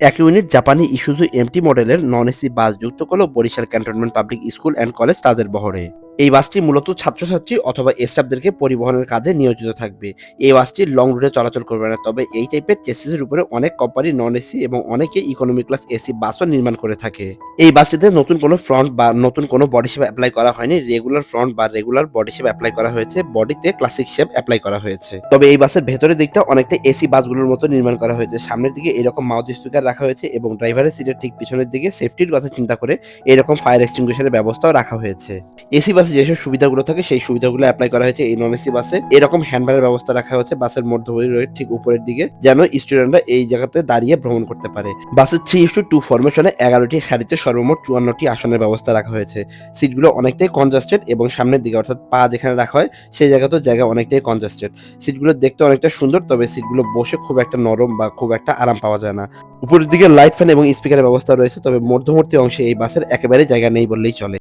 এক ইউনিট জাপানি Isuzu MT মডেলের নন এসি বাস যুক্ত করল Barishal cantonment public school and college তাদের বহরে। এই বাসটি মূলত ছাত্রছাত্রী অথবা স্টাফদেরকে পরিবহনের কাজে নিয়োজিত থাকবে। এই বাসটি লং রুটে চলাচল করবে না, তবে এই টাইপের চেসিসের উপরে অনেক কোম্পানি নন এসি এবং অনেকে ইকোনমি ক্লাস এসি বাসও নির্মাণ করে থাকে। এই বাসটিতে নতুন কোনো ফ্রন্ট বা নতুন কোনো বডি শেপ অ্যাপ্লাই করা হয়নি। রেগুলার ফ্রন্ট বা রেগুলার বডি শেপ অ্যাপ্লাই করা হয়েছে। বডিতে ক্লাসিক শেপ অ্যাপ্লাই করা হয়েছে। তবে এই বাসের ভেতরের দিকটা অনেকটা এসি বাসগুলোর মতো নির্মাণ করা হয়েছে। সামনের দিকে এরকম মাউথ স্পিকার রাখা হয়েছে এবং ড্রাইভারের সিটের ঠিক পিছনের দিকে সেফটির কথা চিন্তা করে এরকম ফায়ার এক্সটিংগুইশারের ব্যবস্থাও রাখা হয়েছে। এসি বাসে যেসব সুবিধাগুলো থাকে, সেই সুবিধাগুলো অ্যাপ্লাই করা হয়েছে এই নন এসি বাসে। এরকম হ্যান্ডবারের ব্যবস্থা রাখা হয়েছে বাসের মধ্যবর্তী ঠিক উপরের দিকে, যেন স্টুডেন্টরা এই জায়গাতে দাঁড়িয়ে ভ্রমণ করতে পারে। বাসের থ্রি ইস টু টু ফরমেশনে এগারোটি সারিতে সর্বমোট চুয়ান্নটি আসনের ব্যবস্থা রাখা হয়েছে। সিটগুলো অনেকটাই কনজাস্টেড এবং সামনের দিকে, অর্থাৎ পা যেখানে রাখা হয়, সেই জায়গাতেও জায়গা অনেকটাই কনজাস্টেড সিটগুলো দেখতে অনেকটা সুন্দর, তবে সিটগুলো বসে খুব একটা নরম বা খুব একটা আরাম পাওয়া যায় না। উপরের দিকে লাইট ফ্যান এবং স্পিকারের ব্যবস্থা রয়েছে, তবে মধ্যবর্তী অংশে এই বাসের একেবারে জায়গা নেই বললেই চলে।